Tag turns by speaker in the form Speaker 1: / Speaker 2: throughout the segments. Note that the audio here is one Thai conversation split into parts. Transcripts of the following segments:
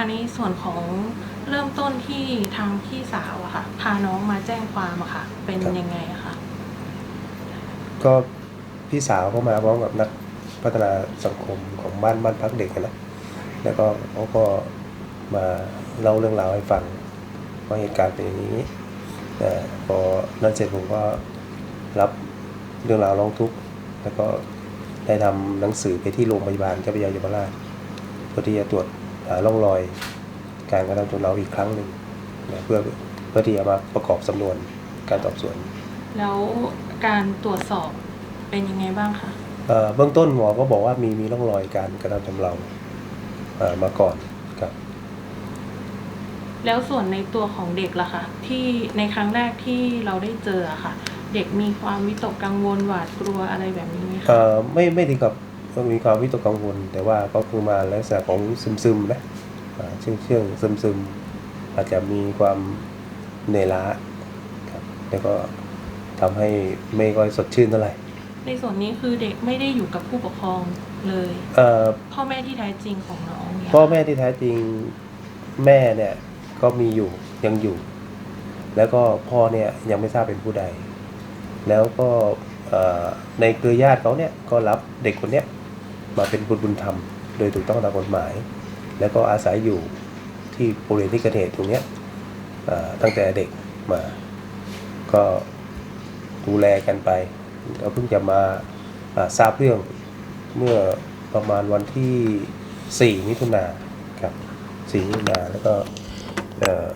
Speaker 1: ค่ะในส่วนของเริ่มต้นที่ทางพี่สาวอะค่ะ พาน้องมาแจ้งความอะค่ะ เป็น
Speaker 2: ครับ
Speaker 1: ยังไงอะค่ะ
Speaker 2: ก็พี่สาวเขามาพร้อมกับนักพัฒนาสังคมของบ้านบ้านพักเด็กอะนะ แล้วก็เขาก็มาเล่าเรื่องราวให้ฟังว่าเหตุการณ์เป็นอย่างนี้แต่พอนั้นเสร็จผมก็รับเรื่องราวร้องทุกข์ แล้วก็ได้ทำหนังสือไปที่โรงพยาบาลเจ้าพระยายมราชเพื่อที่จะตรวจ ร่องรอยการกระทำชำเราอีกครั้งหนึ่งนะเพื่อเพื่อที่จะมาประกอบสำนวนการสอบสวน
Speaker 1: แล้วการตรวจสอบเป็นยังไงบ้างคะ
Speaker 2: เอ่อเบื้องต้นหมอก็บอกว่ามีมีร่องรอยการกระทำชำเราเอ่อมาก่อนครับ
Speaker 1: แล้วส่วนในตัวของเด็กล่ะคะที่ในครั้งแรกที่เราได้เจออะค่ะ เด็กมีความวิตกกังวลหวาดกลัวอะไรแบบนี้ไหมคะ
Speaker 2: เอ่อไม่ไม่ถึงกับ มีความวิตกกังวล แต่ว่าก็คือมาลักษณะของซึมซึมๆนะอ่าเชื่องเชื่องซึมซึมๆ อาจจะมีความเหนื่อยล้าครับแล้วก็ทำให้ไม่ค่อยสดชื่นเท่าไหร่
Speaker 1: ในส่วนนี้คือเด็กไม่ได้อยู่กับผู้ปกครองเลย
Speaker 2: เอ่อ
Speaker 1: พ่อแม่ที่แท้จริงของน้องเนี่ย
Speaker 2: พ่อแม่ที่แท้จริงแม่เนี่ยก็มีอยู่ยังอยู่ แล้วก็พ่อเนี่ยยังไม่ทราบเป็นผู้ใด แล้วก็เอ่อในเครือญาติเขาเนี่ยก็รับเด็กคนเนี้ย มาเป็นบุตรบุญธรรม โดยถูกต้องตามกฎหมาย แล้วก็อาศัยอยู่ที่บริเวณที่เกิดเหตุตรงนี้ตั้งแต่เด็กมา ก็ดูแลกันไปก็เพิ่งจะมาทราบเรื่องเมื่อประมาณวันที่ 4 มิถุนาครับ 4 มิถุนาแล้วก็เอ่อ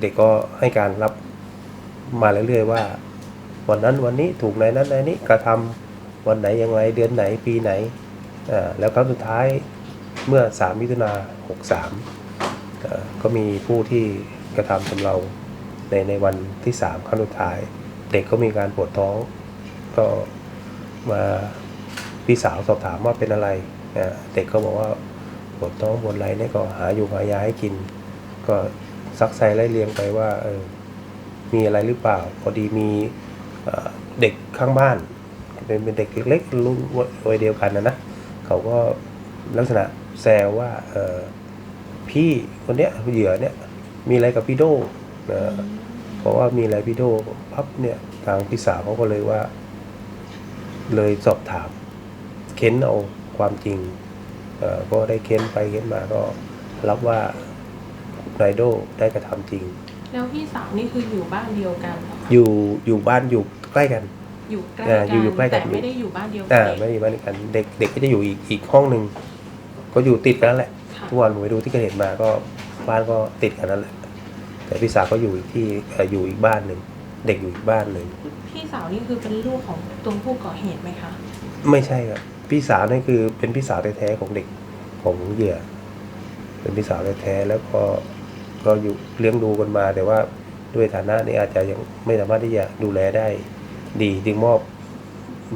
Speaker 2: เด็กก็ให้การรับมาเรื่อยๆว่า วันนั้นวันนี้ถูกในนั้นในนี้กระทำ วันไหนอย่างไรเดือนไหนปีไหนแล้วครั้งสุดท้ายเมื่อ 3 มิถุนา63 ก็มีผู้ที่กระทำชำเราในในวันที่ 3 ครั้งสุดท้าย เด็กก็มีการปวดท้อง ก็มาพี่สาวสอบถามว่าเป็นอะไร เด็กก็บอกว่าปวดท้องปวดไหล่เนี่ยก็หาอยู่หายาให้กิน ก็ซักไซไล่เลียงไปว่าเออมีอะไรหรือเปล่า พอดีมีเด็กข้างบ้าน เป็นเป็นเด็กเล็กๆรุ่นวัยเดียวกันนะนะเขาก็ลักษณะแซวว่าเออพี่คนเนี้ยเหยื่อเนี้ยมีอะไรกับพี่โดนะเพราะว่ามีอะไรพี่โดพับเนี่ยทางพี่สาวเขาก็เลยว่า เลยสอบถาม เค้นเอาความจริงเอ่อก็ได้เค้นไปเค้นมาก็รับว่าไรโดได้กระทำจริง
Speaker 1: แล้วพี่สาวนี่คืออยู่บ้านเดียวกันเหรอคะ
Speaker 2: อยู่อยู่บ้านอยู่ใกล้กัน
Speaker 1: อยู่ใกล้
Speaker 2: อ่า
Speaker 1: กั
Speaker 2: อยู่อยู่ใกล้กัน
Speaker 1: แต่ไม่ได้อยู่บ้านเดียวกั
Speaker 2: อ่า
Speaker 1: เด็ก
Speaker 2: ไม่มีบ้านเดียวกันเด็กเด็กก็จะอยู่อีกอีกห้องหนึ่งก็อยู่ติดกันนั่นแหละ
Speaker 1: ค่ะ
Speaker 2: ทุกวันผมไปดูที่เกิดเหตุมาก็บ้านก็ติดกันนั่นแหละ แต่พี่สาวก็อยู่อีกที่เอ่ออยู่อีกบ้านหนึ่งเด็กอยู่อีกบ้านหนึ่ง
Speaker 1: พี่สาวนี่คือเป็นลูกของตัวผู้ก่อเหตุไหมคะ
Speaker 2: ไม่ใช่ครับพี่สาวนี่คือเป็นพี่สาวแท้ๆของเด็กของเหยื่อ เป็นพี่สาวแท้ๆแล้วก็ก็อยู่เลี้ยงดูกันมา แต่ว่าด้วยฐานะนี่อาจจะยังไม่สามารถที่จะดูแลได้ ดีจึงมอบ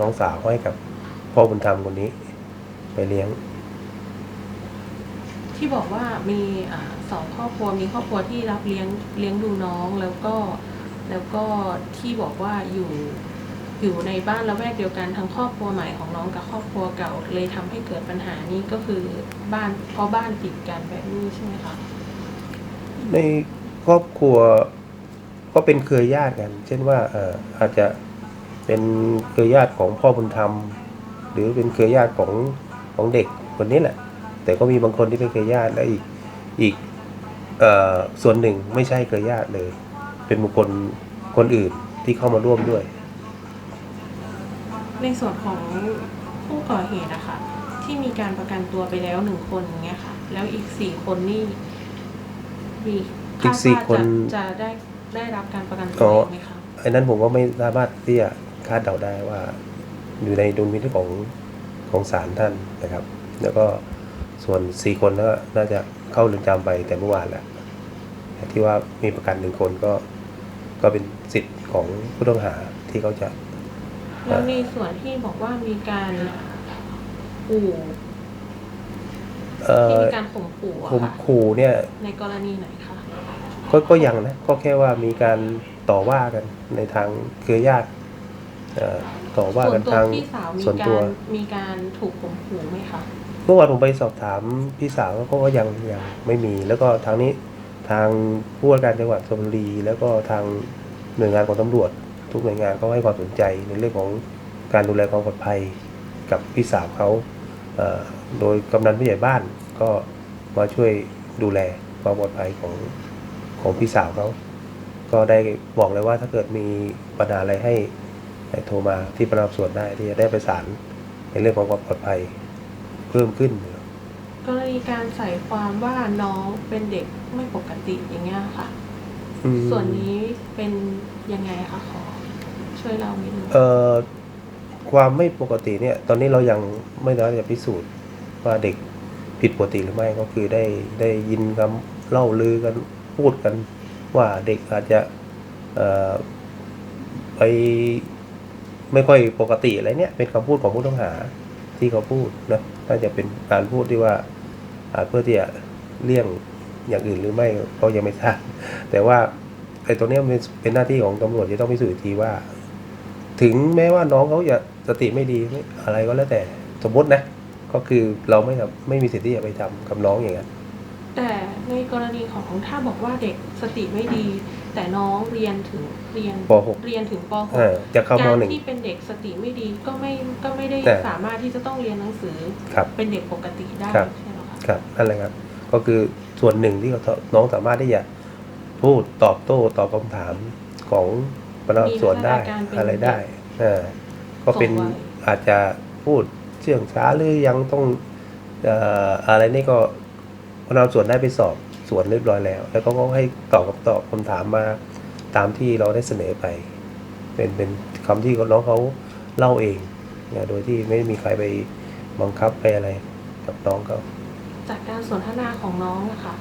Speaker 2: น้องสาวให้กับพ่อบุญธรรมคนนี้ไปเลี้ยง
Speaker 1: ที่บอกว่ามีอ่าสองครอบครัวมีครอบครัวที่รับเลี้ยงเลี้ยงดูน้องแล้วก็แล้วก็ที่บอกว่าอยู่อยู่ในบ้านละแวกเดียวกันทั้งครอบครัวใหม่ของน้องกับครอบครัวเก่าเลยทำให้เกิดปัญหานี้ก็คือบ้านเพราะบ้านติดกันแบบนี้ใช่ไหมคะ
Speaker 2: ในครอบครัวก็เป็นเครือญาติกัน เช่นว่าเอ่ออาจจะ เป็นเครือญาติของพ่อบุญธรรม หรือเป็นเครือญาติของของเด็กคนนี้แหละ แต่ก็มีบางคนที่เป็นเครือญาติและอีกอีกเอ่อส่วนหนึ่งไม่ใช่เครือญาติเลย เป็นบุคคลคนอื่นที่เข้ามาร่วมด้วย
Speaker 1: ในส่วนของผู้ก่อเหตุอะค่ะที่มีการประกันตัวไปแล้วหนึ่งคนอย่างเงี้ยค่ะ แล้วอีกสี่คนนี่มี
Speaker 2: อีกสี่า
Speaker 1: ดว่า
Speaker 2: คน
Speaker 1: จะจะได้ได้รับการประกันตั
Speaker 2: อ๋
Speaker 1: ว
Speaker 2: อ
Speaker 1: ไหมคะ
Speaker 2: ไอ้นั้นผมก็ไม่สามารถที่จะ คาดเดาได้ว่าอยู่ในดุลพินิจของของศาลท่านนะครับ แล้วก็ส่วนสี่คนก็น่าจะเข้าเรือนจำไปแต่เมื่อวานแหละแต่ที่ว่ามีประกันหนึ่งคนก็ก็เป็นสิทธิ์ของผู้ต้องหาที่เขาจะ
Speaker 1: แล้วในส่วนที่บอกว่ามีการขู่
Speaker 2: เอ่
Speaker 1: ที่
Speaker 2: อ
Speaker 1: มีการข่มขู่อะ
Speaker 2: ข่ม
Speaker 1: ค่ะ
Speaker 2: ขู่เนี่ย
Speaker 1: ในกรณีไหนคะ
Speaker 2: ก็ก็ยังนะก็แค่ว่ามีการต่อว่ากันในทางเครือญาติเอ่อ ต่อว่า
Speaker 1: ส่ว
Speaker 2: กันน
Speaker 1: ตัว
Speaker 2: ทาง
Speaker 1: พี่สาวมี
Speaker 2: ส่วน
Speaker 1: กา
Speaker 2: ตัว
Speaker 1: รมีการถูกข่มขู่ไหมคะ
Speaker 2: มื่อวานผมไปสอบถามพี่สาวเขาก็ยังยังไม่มี แล้วก็ทางนี้ทางผู้ว่าการจังหวัดชลบุรีแล้วก็ทางหน่วยงานของตำรวจ ทุกหน่วยงานก็ให้ความสนใจในเรื่องของการดูแลความปลอดภัยกับพี่สาวเขาเอ่อโดยกำนันผู้ใหญ่บ้านก็มาช่วยดูแลความปลอดภัยของของพี่สาวเขาก็ได้บอกเลยว่าถ้าเกิดมีปัญหาอะไรให้ให้ โทรมาที่พนักงานสอบสวนได้ที่จะได้ประสานในเรื่องของความปลอดภัยเพิ่มขึ้น
Speaker 1: กรณีการใส่ความว่าน้องเป็นเด็กไม่ปกติอย่างเงี้ยค่ะ
Speaker 2: อืม
Speaker 1: ส่วนนี้เป็นยังไงคะขอช่วยเล่านิดนึง
Speaker 2: เอ่อความไม่ปกติเนี่ย ตอนนี้เรายังไม่ได้จะพิสูจน์ว่าเด็กผิดปกติหรือไม่ก็คือได้ได้ยินคำเล่าลือกันพูดกัน ว่าเด็กอาจจะเอ่อไป ไม่ค่อยปกติอะไรเนี่ยเป็นคำพูดของผู้ต้องหาที่เขาพูดนะน่าจะเป็นการพูดที่ว่าอาจเพื่อที่จะเลี่ยงอย่างอื่นหรือไม่ก็ยังไม่ทราบแต่ว่าไอ้ตัวเนี้ยมันเป็นหน้าที่ของตำรวจจะต้องพิสูจน์อีกทีว่า ถึงแม้ว่าน้องเขาจะสติไม่ดีอะไรก็แล้วแต่สมมตินะ ก็คือเราไม่ไม่มีสิทธิ์ที่จะไปทำกับน้องอย่างนั้น
Speaker 1: แต่ ในกรณีของถ้าบอกว่าเด็กสติไม่ดี แต่น้องเรียนถึงเรียน
Speaker 2: ป .6
Speaker 1: เรียนถึงป
Speaker 2: เออจะเข้าม
Speaker 1: การ
Speaker 2: หนึ่ง
Speaker 1: ที่เป็นเด็กสติไม่ดีก็ไม่ก็ไม่ได้
Speaker 2: แต่
Speaker 1: สามารถที่จะต้องเรียนหนังสือ
Speaker 2: ครับ
Speaker 1: เป็นเด็กปกติได้
Speaker 2: ครับ
Speaker 1: ใช่ไหมคะ
Speaker 2: ครับนั่นแหละครับ ก็คือส่วนหนึ่งที่เขาน้องสามารถที่จะพูดตอบโต้ตอบคำถามของพนักงานสอบสวนได้อะไรได้เออก็เป็นอาจจะพูดเชื่องช้าหรือยังต้องเอ่ออะไรนี่ก็ พนักงานสอบสวนได้ไปสอบสวนเรียบร้อยแล้ว แล้วก็ก็ให้ตอบคำตอบคำถามมาตามที่เราได้เสนอไป เป็นเป็นคำที่น้องเขาเล่าเองนะโดยที่ไม่มีใครไปบังคับไปอะไรกับน้องเขา
Speaker 1: จากการสนทนาของน้องอะค่ะ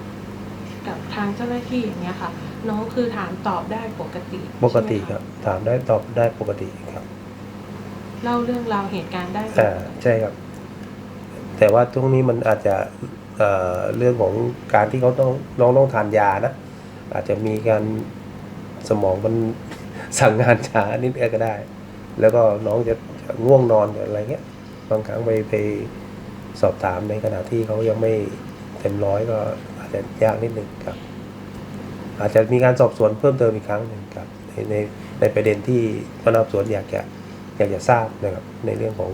Speaker 1: กับทางเจ้าหน้าที่อย่างเงี้ยค่ะ น้องคือถามตอบได้ปกติ
Speaker 2: ปกติ
Speaker 1: ใช่ไหมะ
Speaker 2: ครับ ถามได้ตอบได้ปกติครับ
Speaker 1: เล่าเรื่องราวเหตุการณ์ได้
Speaker 2: อ่าใช่ครับ แต่ว่าช่วงนี้มันอาจจะ เเรื่องของการที่เขาต้องน้องต้องทานยานะ อาจจะมีการสมองมันสั่งงานช้านิดเดียวก็ได้ แล้วก็น้องจะจะง่วงนอนอะไรเงี้ยบางครั้งไปไปสอบถามในขณะที่เขายังไม่เต็มร้อยก็อาจจะยากนิดหนึ่งครับ อาจจะมีการสอบสวนเพิ่มเติมอีกครั้งหนึ่งครับในในในประเด็นที่พนักงานสอบสวนอยากจะอยากจะทราบนะครับในเรื่องของ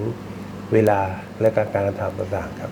Speaker 2: เวลาและการการทำต่างๆครับ